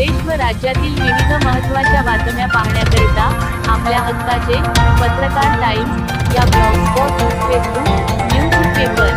देश व राज्यातील विविध महत्त्वाच्या बातम्या पाहण्याकरिता आपल्या हक्काचे पत्रकार टाइम्स या ब्लॉगस्पॉट फेसबुक न्यूज पेपर.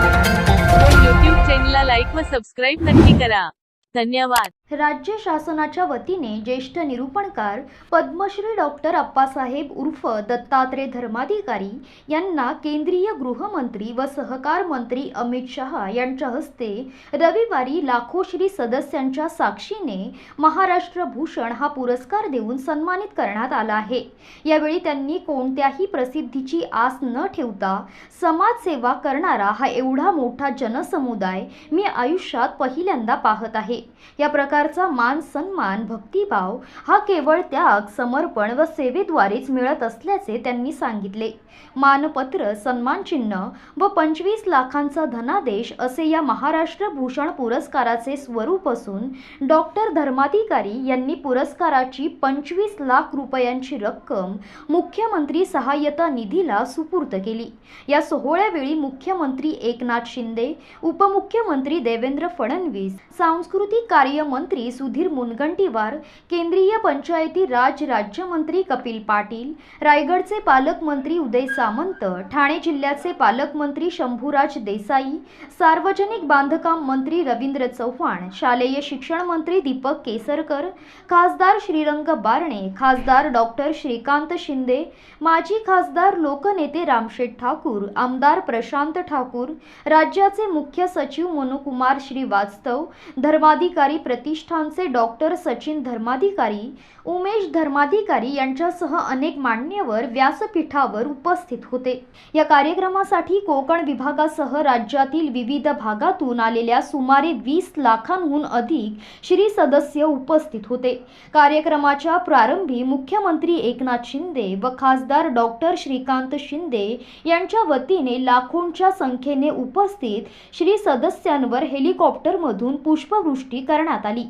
व यूट्यूब चॅनलला लाईक व सबस्क्राईब नक्की करा. धन्यवाद. राज्य शासनाच्या वतीने ज्येष्ठ निरूपणकार पद्मश्री डॉक्टर अप्पासाहेब उर्फ दत्तात्रय धर्माधिकारी यांना केंद्रीय गृहमंत्री व सहकार मंत्री अमित शहा यांच्या हस्ते रविवारी लाखो श्री सदस्यांच्या साक्षीने महाराष्ट्र भूषण हा पुरस्कार देऊन सन्मानित करण्यात आला आहे. यावेळी त्यांनी कोणत्याही प्रसिद्धीची आस न ठेवता समाजसेवा करणारा हा एवढा मोठा जनसमुदाय मी आयुष्यात पहिल्यांदा पाहत आहे. या प्रकारचा मान सन्मान भक्तिभाव हा केवळ त्याग समर्पण व सेवेद्वारेच मिळत असल्याचे त्यांनी सांगितले. मानपत्र सन्मानचिन्ह व पंचवीस लाखांचा धनादेश असे या महाराष्ट्र भूषण पुरस्काराचे स्वरूप असून डॉक्टर धर्माधिकारी यांनी पुरस्काराची पंचवीस लाख रुपयांची रक्कम मुख्यमंत्री सहाय्यता निधीला सुपूर्द केली. या सोहळ्यावेळी मुख्यमंत्री एकनाथ शिंदे उपमुख्यमंत्री देवेंद्र फडणवीस सांस्कृतिक कार्य मंत्री सुधीर मुनगंटीवार केंद्रीय पंचायती राज राज्यमंत्री कपिल पाटील रायगडचे पालकमंत्री उदय सामंत ठाणे जिल्ह्याचे पालकमंत्री शंभूराज देसाई सार्वजनिक बांधकाम मंत्री रवींद्र चव्हाण शालेय शिक्षण मंत्री दीपक केसरकर खासदार श्रीरंग बारणे खासदार डॉक्टर श्रीकांत शिंदे माजी खासदार लोकनेते रामशेठ ठाकूर आमदार प्रशांत ठाकूर राज्याचे मुख्य सचिव मनुकुमार श्रीवास्तव धर्माधिकारी प्रतिष्ठानचे डॉक्टर सचिन धर्माधिकारी उमेश धर्माधिकारी यांच्यासह अनेक मान्यवर व्यासपीठावर उपस्थित होते. या कार्यक्रमासाठी कोकण विभागासह राज्यातील विविध भागातून आलेल्या सुमारे वीस लाखांहून अधिक श्री सदस्य उपस्थित होते. कार्यक्रमाच्या प्रारंभी मुख्यमंत्री एकनाथ शिंदे व खासदार डॉक्टर श्रीकांत शिंदे यांच्या वतीने लाखोंच्या संख्येने उपस्थित श्री सदस्यांवर हेलिकॉप्टरमधून पुष्पवृष्टी करण्यात आली.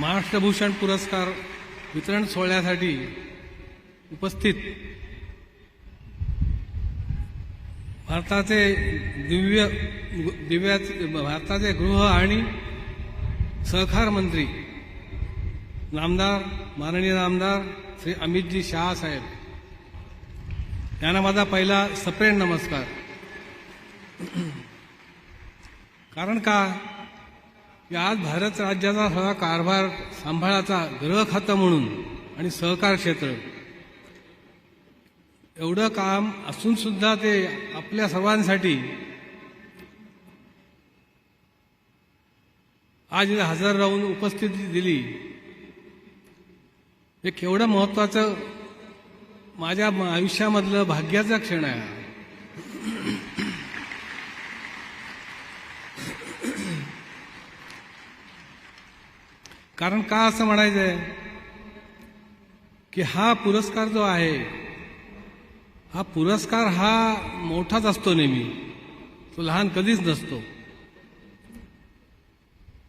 महाराष्ट्रभूषण पुरस्कार वितरण सोहळ्यासाठी उपस्थित भारताचे दिव्य दिव्या भारताचे गृह आणि सहकार मंत्री नामदार माननीय नामदार श्री अमितजी शहा साहेब. यांना माझा पहिला सप्रेम नमस्कार. कारण का? आज भारत राज्याचा सगळा कारभार सांभाळाचा गृह खातं म्हणून आणि सहकार क्षेत्र. एवढं काम असून सुद्धा ते आपल्या सर्वांसाठी आज हजर राहून उपस्थिती दिली. हे केवढं महत्वाचं माझ्या आयुष्यामधलं भाग्याचा क्षण आहे. कारण का असं म्हणायचंय? की हा पुरस्कार जो आहे हा पुरस्कार हा मोठाच असतो नेहमी. तो लहान कधीच नसतो.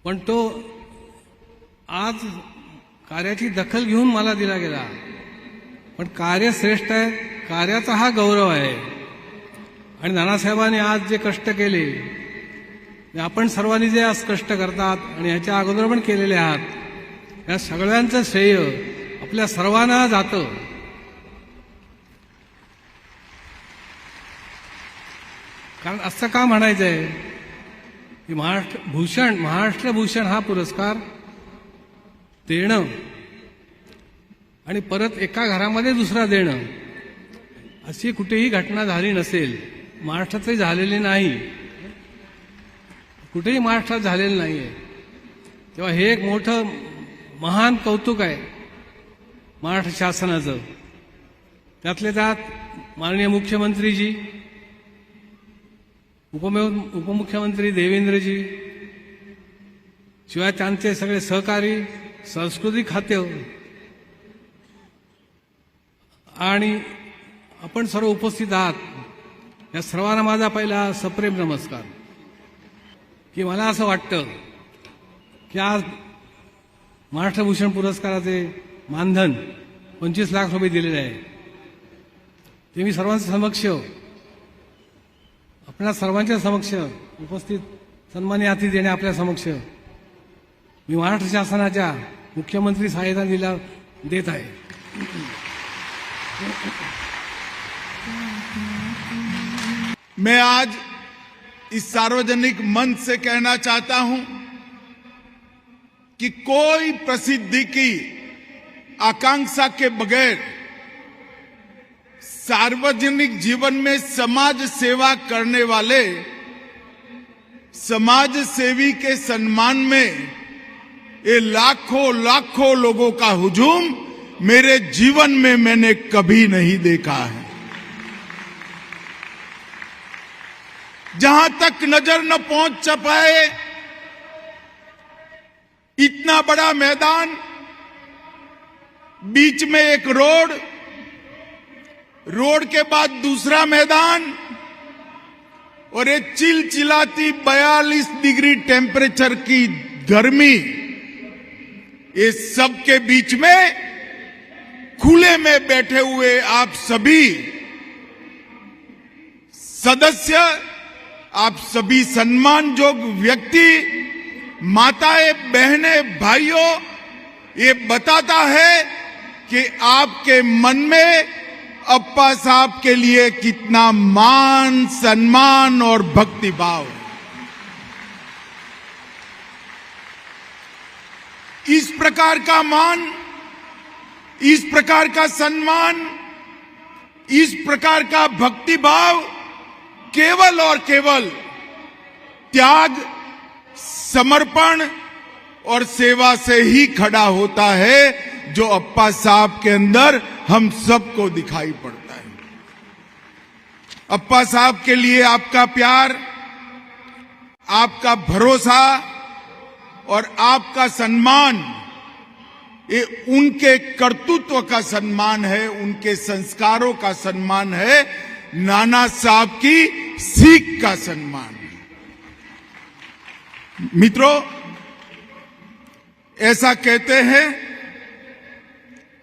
पण तो आज कार्याची दखल घेऊन मला दिला गेला. पण कार्य श्रेष्ठ आहे कार्याचा हा गौरव आहे. आणि नानासाहेबांनी आज जे कष्ट केले ते आपण सर्वांनी जे आज कष्ट करतात आणि ह्याच्या अगोदर पण केलेले आहात या सगळ्यांचं श्रेय आपल्या सर्वांना जातं. कारण असं का म्हणायचं आहे की महाराष्ट्र भूषण महाराष्ट्र भूषण हा पुरस्कार देणं आणि परत एका घरामध्ये दुसरा देणं अशी कुठेही घटना झाली नसेल महाराष्ट्रातही झालेली नाही. कुठेही महाराष्ट्रात झालेलं नाही आहे तेव्हा हे एक मोठं महान कौतुक आहे महाराष्ट्र शासनाचं. त्यातले त्यात माननीय मुख्यमंत्रीजी उपमे उपमुख्यमंत्री देवेंद्रजी शिवाय त्यांचे सगळे सहकारी सांस्कृतिक खाते आणि आपण सर्व उपस्थित आहात. या सर्वांना माझा पहिला सप्रेम नमस्कार. की मला असं वाटतं की आज महाराष्ट्र भूषण पुरस्काराचे मानधन पंचवीस लाख रुपये दिलेले आहे. ते मी सर्वांच्या समक्ष आपल्या सर्वांच्या समक्ष उपस्थित सन्मान्य अतिथी देणे आपल्या समक्ष. मी महाराष्ट्र शासनाच्या मुख्यमंत्री सहायता दिला देत आहे. मैं आज इस सार्वजनिक मंच से कहना चाहता हूं कि कोई प्रसिद्धि की आकांक्षा के बगैर सार्वजनिक जीवन में समाज सेवा करने वाले, समाज सेवी के सम्मान में ये लाखों लाखों लोगों का हुजूम मेरे जीवन में मैंने कभी नहीं देखा है। जहाँ तक नज़र न पहुँच पाए इतना बड़ा मैदान, बीच में एक रोड रोड के बाद दूसरा मैदान, और एक चिलचिलाती 42 डिग्री टेम्परेचर की गर्मी, ये सब के बीच में खुले में बैठे हुए आप सभी सदस्य, आप सभी सम्मान सम्मानजोग व्यक्ति माताएँ, बहनें, भाइयों, ये बताता है कि आपके मन में अप्पा साहब के लिए कितना मान, सम्मान और भक्ति भाव इस प्रकार का मान, इस प्रकार का सम्मान, इस प्रकार का भक्ति भाव केवल और केवल त्याग समर्पण और सेवा से ही खड़ा होता है, जो अप्पा साहब के अंदर हम सबको दिखाई पड़ता है। अप्पा साहब के लिए आपका प्यार, आपका भरोसा और आपका सम्मान, ये उनके कर्तृत्व का सम्मान है, उनके संस्कारों का सम्मान है, नाना साहब की सीख का सम्मान। मित्रों, ऐसा कहते हैं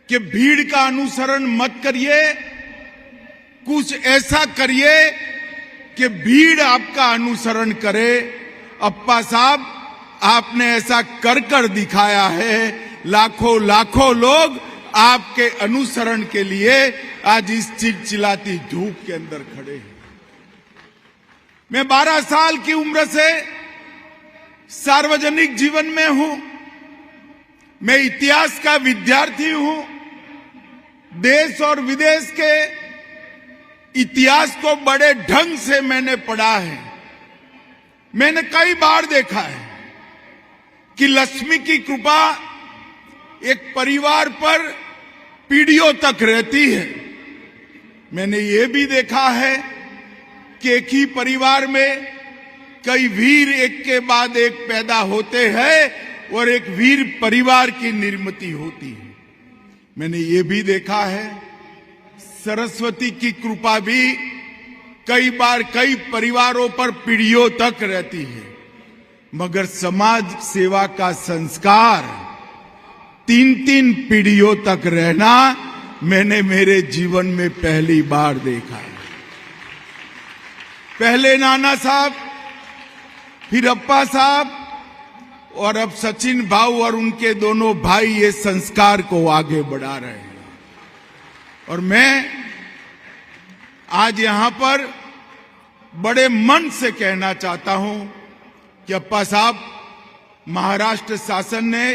कि भीड़ का अनुसरण मत करिए, कुछ ऐसा करिए कि भीड़ आपका अनुसरण करे। अप्पा साहब, आपने ऐसा कर कर दिखाया है, लाखों लाखों लोग आपके अनुसरण के लिए आज इस चिलचिलाती धूप के अंदर खड़े हैं। मैं 12 साल की उम्र से सार्वजनिक जीवन में हूँ। मैं इतिहास का विद्यार्थी हूँ। देश और विदेश के इतिहास को बड़े ढंग से मैंने पढ़ा है। मैंने कई बार देखा है कि लक्ष्मी की कृपा एक परिवार पर पीढ़ियों तक रहती है। मैंने ये भी देखा है कि एक ही परिवार में कई वीर एक के बाद एक पैदा होते हैं और एक वीर परिवार की निर्मित होती है। मैंने ये भी देखा है, सरस्वती की कृपा भी कई बार कई परिवारों पर पीढ़ियों तक रहती है। मगर समाज सेवा का संस्कार तीन तीन पीढ़ियों तक रहना मैंने मेरे जीवन में पहली बार देखा है। पहले नाना साहब फिर अप्पा साहब और अब सचिन भाऊ और उनके दोनों भाई ये संस्कार को आगे बढ़ा रहे हैं। और मैं आज यहाँ पर बड़े मन से कहना चाहता हूँ कि अप्पा साहब, महाराष्ट्र शासन ने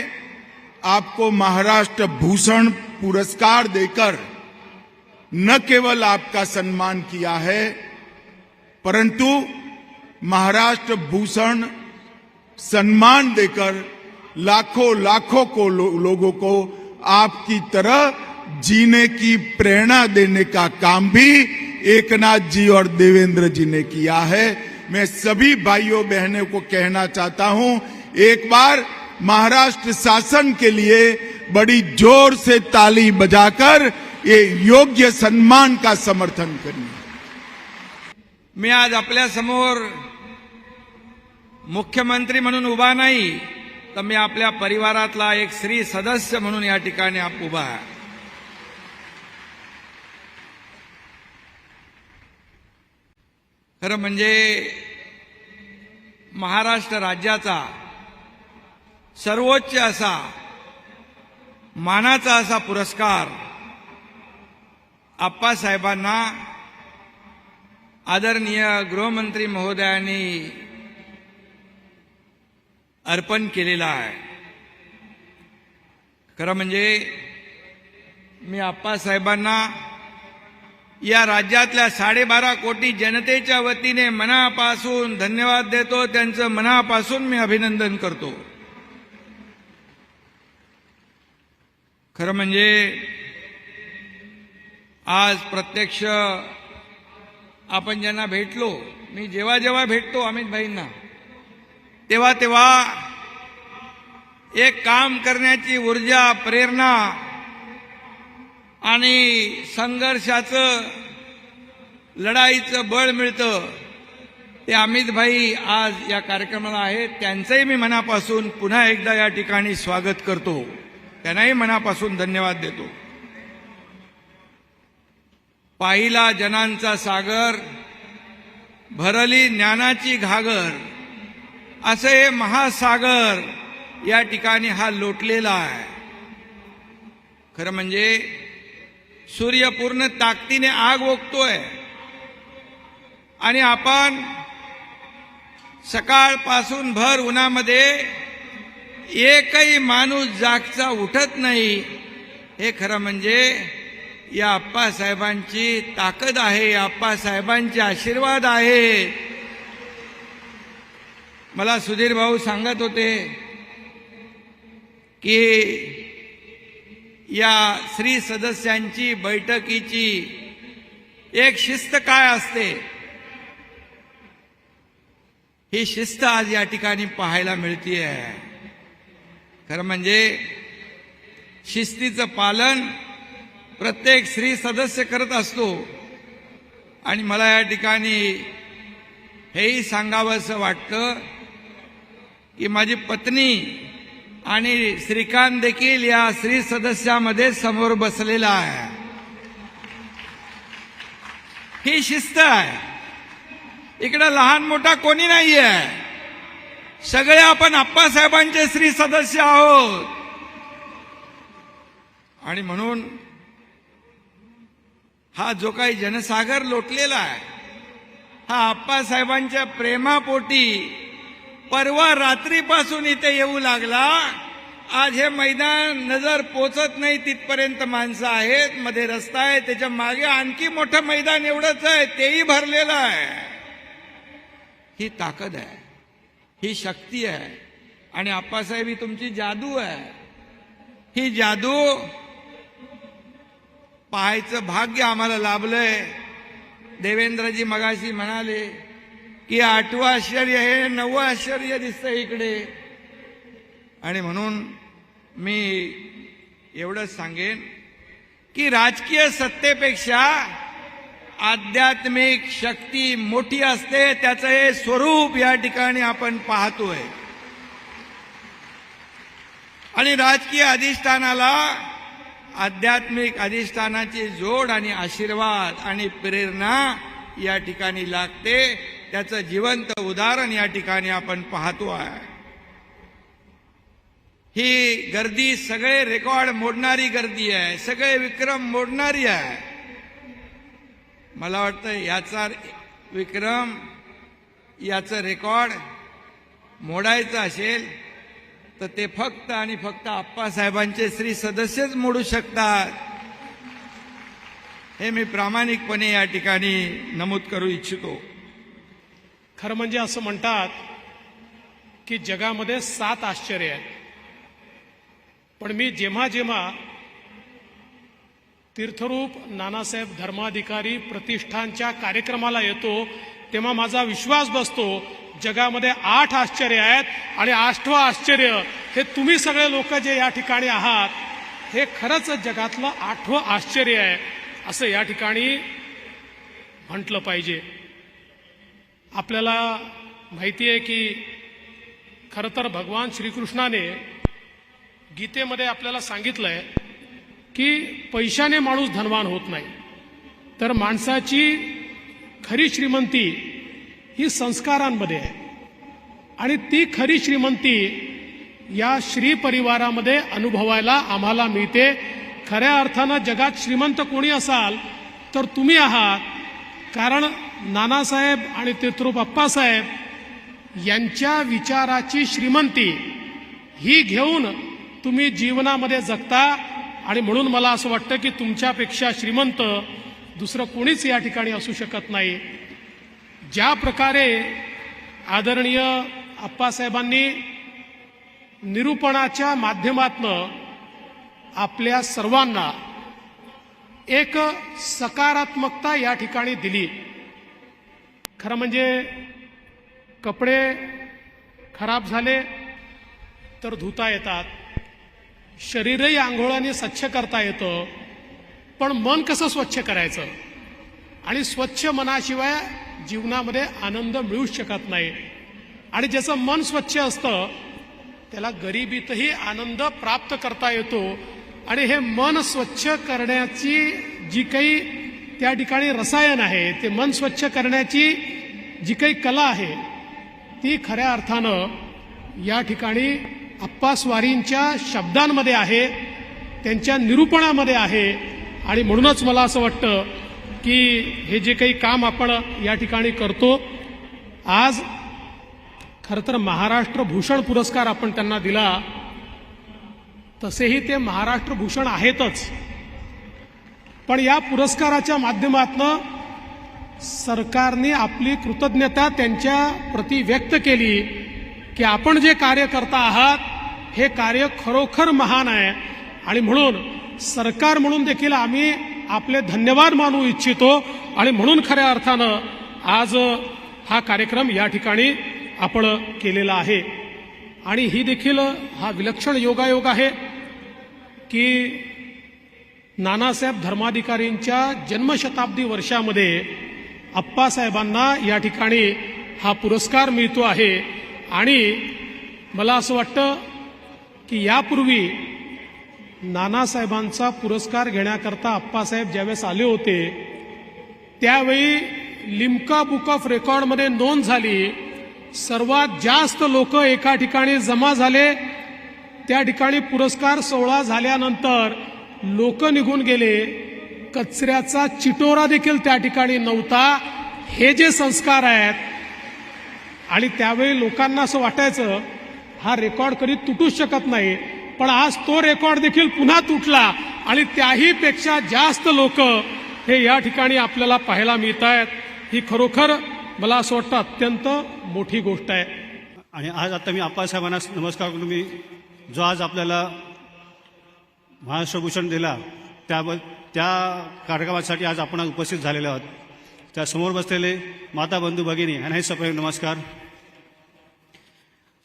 आपको महाराष्ट्र भूषण पुरस्कार देकर न केवल आपका सम्मान किया है, परंतु महाराष्ट्र भूषण सम्मान देकर लाखों लाखों को लो, लोगों को आपकी तरह जीने की प्रेरणा देने का काम भी एकनाथ जी और देवेंद्र जी ने किया है। मैं सभी भाइयों बहनों को कहना चाहता हूँ एक बार महाराष्ट्र शासन के लिए बड़ी ज़ोर से ताली बजाकर ये योग्य सम्मान का समर्थन करिए। मी आज आपल्या समोर मुख्यमंत्री म्हणून उभा नाही तर मी आपल्या परिवारातला एक स्त्री सदस्य म्हणून या ठिकाणी आप उभा आहे. खरं म्हणजे महाराष्ट्र राज्याचा सर्वोच्च असा मानाचा असा पुरस्कार आप्पासाहेबांना आदरणीय गृहमंत्री महोदयांनी अर्पण केलेला आहे. खरं म्हणजे मी आप्पासाहेबांना या राज्यातल्या साडेबारा कोटी जनतेच्या वतीने मनापासून धन्यवाद देतो. त्यांचं मनापासून मी अभिनंदन करतो. खरं म्हणजे आज प्रत्यक्ष आपण ज्यांना भेटलो मी जेव्हा जेव्हा भेटतो अमित भाईंना तेव्हा तेव्हा एक काम करण्याची ऊर्जा प्रेरणा आणि संघर्षाचं लढाईचं बळ मिळतं ते अमित भाई आज या कार्यक्रमाला आहेत. त्यांचंही मी मनापासून पुन्हा एकदा या ठिकाणी स्वागत करतो. त्यांनाही मनापासून धन्यवाद देतो. पाहिला जनांचा सागर भरली ज्ञानाची घागर असं हे महासागर या ठिकाणी हा लोटलेला आहे. खरं म्हणजे सूर्य पूर्ण ताकदीने आग ओकतोय. आणि आपण सकाळपासून भर उन्हामध्ये एकही माणूस जागचा उठत नाही हे खरं म्हणजे या आप्पासाहेबांची ताकद आहे आप्पासाहेबांचे आशीर्वाद आहे. मला सुधीर भाऊ सांगत होते की या श्री सदस्यांची बैठकीची एक शिस्त काय असते? ही शिस्त आज या ठिकाणी पाहायला मिळतीये. खरं म्हणजे शिस्तीचं पालन प्रत्येक श्री सदस्य करत असतो. आणि मला या ठिकाणी हेही सांगावंसं वाटतं की माझी पत्नी आणि श्रीकांत देखील या श्री सदस्यामध्ये समोर बसलेला आहे. ही शिस्त आहे. इकडे लहान मोठा कोणी नाहीये. सगळे आपण आप्पासाहेबांचे श्री सदस्य आहोत. आणि म्हणून हा जो काही जनसागर लोटलेला आहे हा आप्पासाहेबांच्या प्रेमापोटी परवा रात्रीपासून इथे येऊ लागला. आज हे मैदान नजर पोचत नाही तिथपर्यंत माणसं आहेत मध्ये रस्ता आहे त्याच्यामागे आणखी मोठं मैदान एवढंच आहे तेही भरलेलं आहे. ही ताकद आहे ही शक्ती आहे आणि आप्पासाहेब ही तुमची जादू आहे. ही जादू पाहायचं भाग्य आम्हाला लाभलंय. देवेंद्रजी मगाशी म्हणाले की आठवं आश्चर्य हे नवं आश्चर्य दिसतं इकडे. आणि म्हणून मी एवढंच सांगेन की राजकीय सत्तेपेक्षा आध्यात्मिक शक्ती मोठी असते त्याचं हे स्वरूप या ठिकाणी आपण पाहतोय. आणि राजकीय अधिष्ठानाला आध्यात्मिक अधिष्ठानाची जोड आणि आशीर्वाद आणि प्रेरणा या ठिकाणी लागते. त्याचं जिवंत उदाहरण या ठिकाणी आपण पाहतो आहे. ही गर्दी सगळे रेकॉर्ड मोडणारी गर्दी आहे सगळे विक्रम मोडणारी आहे. मला वाटतं याचा विक्रम याचं रेकॉर्ड मोडायचं असेल तर ते फक्त आणि फक्त आप्पासाहेबांचे श्री सदस्यच मोडू शकतात. हे मी प्रामाणिकपणे या ठिकाणी नमूद करू इच्छितो. खरं म्हणजे असं म्हणतात की जगामध्ये सात आश्चर्य आहेत. पण मी जेव्हा जेव्हा तीर्थरूप नानासाहेब धर्माधिकारी प्रतिष्ठानच्या कार्यक्रमाला येतो तेव्हा माझा विश्वास बसतो जगामध्ये आठ आश्चर्य आहेत आणि आठवं आश्चर्य हे तुम्ही सगळे लोक जे या ठिकाणी आहात हे खरंच जगातलं आठवं आश्चर्य आहे असं या ठिकाणी म्हटलं पाहिजे. आपल्याला माहिती आहे की खरं तर भगवान श्रीकृष्णाने गीतेमध्ये आपल्याला सांगितलं आहे की पैशाने माणूस धनवान होत नाही. तर माणसाची खरी श्रीमंती ही संस्कारांमध्ये आहे. आणि ती खरी श्रीमंती या श्री परिवारामध्ये अनुभवायला आम्हाला मिळते. खऱ्या अर्थानं जगात श्रीमंत कोणी असाल तर तुम्ही आहात. कारण नानासाहेब आणि तित्रूप अप्पासाहेब यांच्या विचाराची श्रीमंती. ही घेऊन तुम्ही जीवनामध्ये जगता आणि म्हणून मला असं वाटतं की तुमच्यापेक्षा श्रीमंत दुसरं कोणीच या ठिकाणी असू शकत नाही. ज्या प्रकारे आदरणीय अप्पासाहेबांनी निरूपणाच्या माध्यमातनं आपल्या सर्वांना एक सकारात्मकता या ठिकाणी दिली. खरं म्हणजे कपडे खराब झाले तर धुता येतात. शरीरही आंघोळाने स्वच्छ करता येतं. पण मन कसं स्वच्छ करायचं? आणि स्वच्छ मनाशिवाय जीवनामध्ये आनंद मिळूच शकत नाही. आणि ज्याचं मन स्वच्छ असतं त्याला गरिबीतही आनंद प्राप्त करता येतो. आणि हे मन स्वच्छ करण्याची जी काही त्या ठिकाणी रसायन आहे ते मन स्वच्छ करण्याची जी काही कला आहे ती खऱ्या अर्थानं या ठिकाणी अप्पा स्वारींच्या शब्दांमध्ये आहे त्यांच्या निरूपणामध्ये आहे. आणि म्हणूनच मला असं वाटतं की हे जे काही काम आपण या ठिकाणी करतो आज खरं तर महाराष्ट्र भूषण पुरस्कार आपण त्यांना दिला तसेही ते महाराष्ट्र भूषण आहेतच. पण या पुरस्काराच्या माध्यमातनं सरकारने आपली कृतज्ञता त्यांच्या प्रती व्यक्त केली की आपण जे कार्य करता आहात हे कार्य खरोखर महान आहे. आणि म्हणून सरकार म्हणून देखील आम्ही आपले धन्यवाद मानू इच्छितो. आणि म्हणून खऱ्या अर्थानं आज हा कार्यक्रम या ठिकाणी आपण केलेला आहे. आणि ही देखील हा विलक्षण योगायोग आहे की नानासाहेब धर्माधिकारींच्या जन्मशताब्दी वर्षामध्ये अप्पासाहेबांना या ठिकाणी हा पुरस्कार मिळतो आहे. आणि मला असं वाटतं की यापूर्वी नानासाहेबांचा पुरस्कार घेण्याकरता अप्पासाहेब ज्यावेळेस आले होते त्यावेळी लिमका बुक ऑफ रेकॉर्डमध्ये नोंद झाली सर्वात जास्त लोक एका ठिकाणी जमा झाले त्या ठिकाणी पुरस्कार सोहळा झाल्यानंतर लोक निघून गेले. कचऱ्याचा चिटोरा देखील त्या ठिकाणी नव्हता. हे जे संस्कार आहेत आणि त्यावेळी लोकांना असं वाटायचं हा रेकॉर्ड कधी तुटूच शकत नाही पण आज तो रेकॉर्ड देखील पुन्हा तुटला आणि त्याही पेक्षा जास्त लोक हे या ठिकाणी आपल्याला पाहायला मिळत आहेत. ही खरोखर मला असं वाटतं अत्यंत मोठी गोष्ट आहे. आणि आज आता मी आप्पासाहेबांना नमस्कार करून मी जो आज आपल्याला महाराष्ट्रभूषण दिला त्या त्या कार्यक्रमासाठी आज आपण उपस्थित झालेले आहोत. त्या समोर बसलेले माता बंधू भगिनी यांनाही सप्रेम नमस्कार.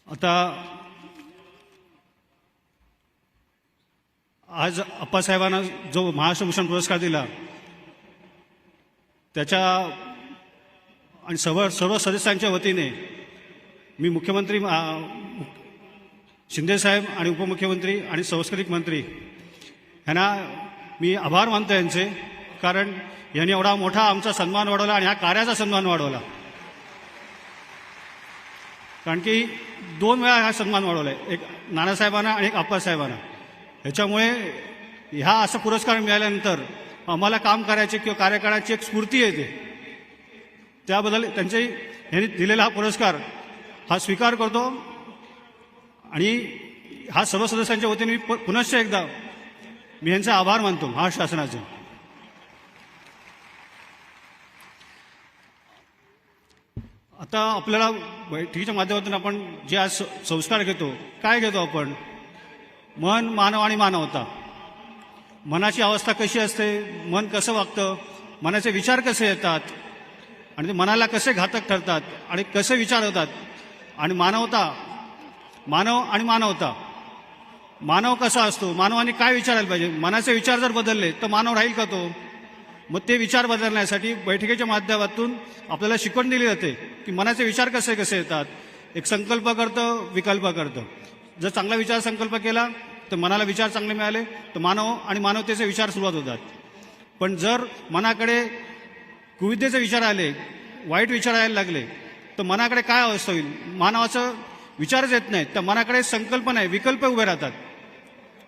आता आज अप्पासाहेबांना जो महाराष्ट्रभूषण पुरस्कार दिला त्याच्या आणि सर्व सर्व सदस्यांच्या वतीने मी मुख्यमंत्री शिंदेसाहेब आणि उपमुख्यमंत्री आणि सांस्कृतिक मंत्री ह्यांना मी आभार मानतो यांचे कारण यांनी एवढा मोठा आमचा सन्मान वाढवला आणि ह्या कार्याचा सन्मान वाढवला. कारण की दोन वेळा हा सन्मान वाढवला आहे एक नानासाहेबांना आणि एक आप्पासाहेबांना. ह्याच्यामुळे ह्या असा पुरस्कार मिळाल्यानंतर आम्हाला काम करायचे किंवा कार्य करण्याची एक स्फूर्ती येते. त्याबद्दल त्यांचे यांनी दिलेला हा पुरस्कार हा स्वीकार करतो. आणि हा सर्व सदस्यांच्या वतीने मी प- पुनश्च एकदा मी यांचा आभार मानतो महाराष्ट्र शासनाचे आता आपल्याला बैठकीच्या माध्यमातून आपण जे आज संस्कार घेतो काय घेतो आपण? मन मानव आणि मानवता. मनाची अवस्था कशी असते? मन कसं वागतं? मनाचे विचार कसे येतात? आणि ते मनाला कसे घातक ठरतात? आणि कसे विचार होतात? आणि मानवता मानव आणि मानवता. मानव कसा असतो? मानवाने काय विचारायला पाहिजे? मनाचे विचार जर बदलले तर मानव राहील का तो? मग ते विचार बदलण्यासाठी बैठकीच्या माध्यमातून आपल्याला शिकवण दिली जाते की मनाचे विचार कसे कसे येतात. एक संकल्प करतं विकल्प करतं. जर चांगला विचार संकल्प केला तर मनाला विचार चांगले मिळाले तर मानव आणि मानवतेचे विचार सुरुवात होतात. पण जर मनाकडे कुविद्येचे विचार आले वाईट विचार यायला लागले तर मनाकडे काय अवस्था होईल? मानवाचं विचारच येत नाही. तर मनाकडे संकल्प नाही विकल्प उभे राहतात.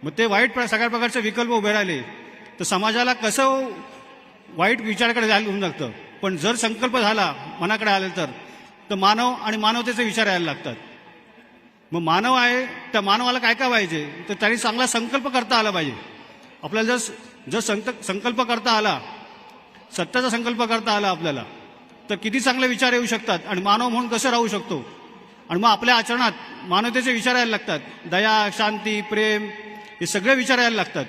मग ते वाईट प्र- सगळ्या प्रकारचे विकल्प उभे राहिले. तर समाजाला कसं वाईट विचाराकडे जायला होऊन लागतं पण जर संकल्प झाला मनाकडे आले तर तर मानव आणि मानवतेचे विचार यायला लागतात. मग मानव आहे त्या मानवाला काय काय पाहिजे? तर त्यांनी चांगला संकल्प करता आला पाहिजे. आपल्याला जर जर संत संकल्प करता आला सत्याचा संकल्प करता आला आपल्याला तर किती चांगले विचार येऊ शकतात? आणि मानव म्हणून कसं राहू शकतो? आणि मग आपल्या आचरणात मानवतेचे विचार यायला लागतात. दया शांती प्रेम हे सगळे विचार यायला लागतात.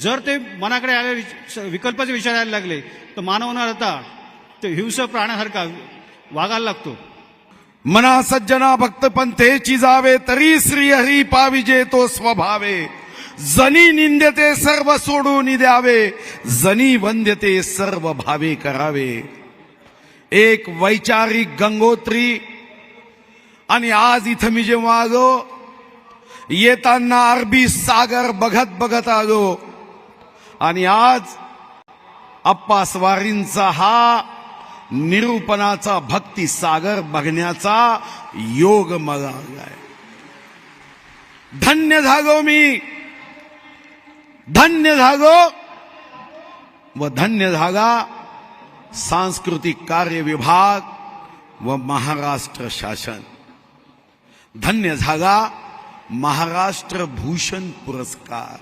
जर ते मनाकडे आले विच- विकल्पाचे विचार यायला लागले तर मानव न राहता ते हिंस प्राण्यासारखा वागायला लागतो. मना सज्जना भक्त पंथेची जावे तरी श्री हरी पाविजे तो स्वभावे. जनी निंदते सर्व सोडून द्यावे जनी वंद्यते सर्व भावे करावे. एक वैचारिक गंगोत्री आणि आज इथं मी जेव्हा आलो येताना अरबी सागर बघत बघत आलो. आणि आज अप्पा स्वारींचा हा निरूपणाचा भक्ती सागर बघण्याचा योग मला आलाय धन्य झालो मी. धन्य झालो व धन्य झाला सांस्कृतिक कार्य विभाग व महाराष्ट्र शासन. धन्य झाला महाराष्ट्र भूषण पुरस्कार.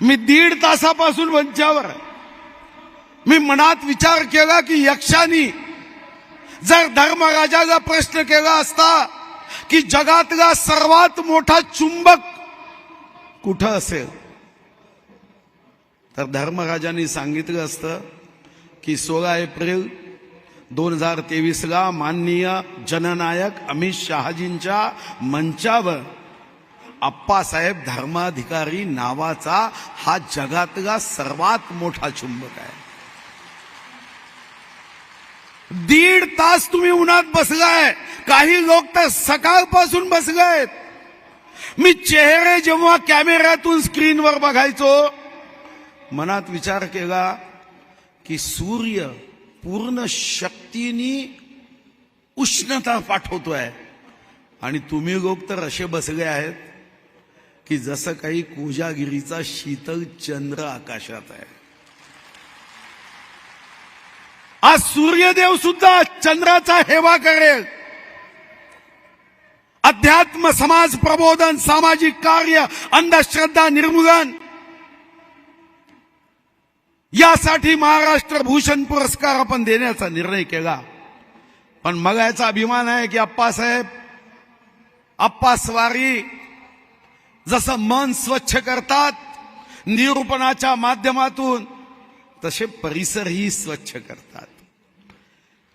मी दीड तासापासून मंचावर मी मनात विचार केला की यक्षानी जर धर्मराजाचा प्रश्न केला असता की जगातला सर्वात मोठा चुंबक कुठं असेल? तर धर्मराजांनी सांगितलं असतं की सोळा एप्रिल दोन हजार तेवीसला माननीय जननायक अमित शहाजींच्या मंचावर अप्पासाहेब धर्माधिकारी नावाचा हा जगातला सर्वात मोठा चुंबक आहे. दीड तास तुम्ही उन्हात बसलाय. काही लोक तर सकाळपासून बसलायत मी चेहरे जेव्हा कॅमेऱ्यातून स्क्रीनवर बघायचो मनात विचार केला की सूर्य पूर्ण शक्तीनी उष्णता पाठवतोय. आणि तुम्ही लोक तर असे बसले आहेत की जसं काही कोजागिरीचा शीतल चंद्र आकाशात आहे. आज सूर्यदेव सुद्धा चंद्राचा हेवा करेल. अध्यात्म समाज प्रबोधन सामाजिक कार्य अंधश्रद्धा निर्मूलन यासाठी महाराष्ट्र भूषण पुरस्कार आपण देण्याचा निर्णय केला. पण मला याचा अभिमान आहे की अप्पासाहेब अप्पा स्वारी जसं मन स्वच्छ करतात निरूपणाच्या माध्यमातून तसे परिसरही स्वच्छ करतात.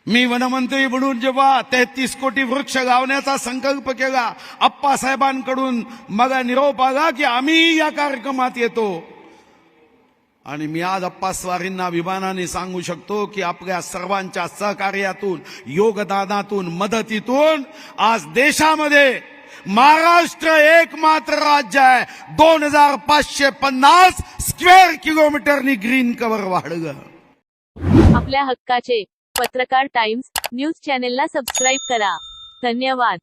मी वनमंत्री म्हणून जेव्हा तेहतीस कोटी वृक्ष लावण्याचा संकल्प केला अप्पासाहेबांकडून मला निरोप आला की आम्ही या कार्यक्रमात येतो. आणि मी आज अप्पा स्वारींना अभिमानाने सांगू शकतो की आपल्या सर्वांच्या सहकार्यातून योगदानातून मदतीतून आज देशामध्ये महाराष्ट्र एकमात्र राज्य आहे. दोन हजार पाचशे पन्नास स्क्वेअर किलोमीटरनी ग्रीन कव्हर वाढलं. आपल्या हक्काचे पत्रकार टाइम्स न्यूज चॅनेलला सबस्क्राईब करा. धन्यवाद.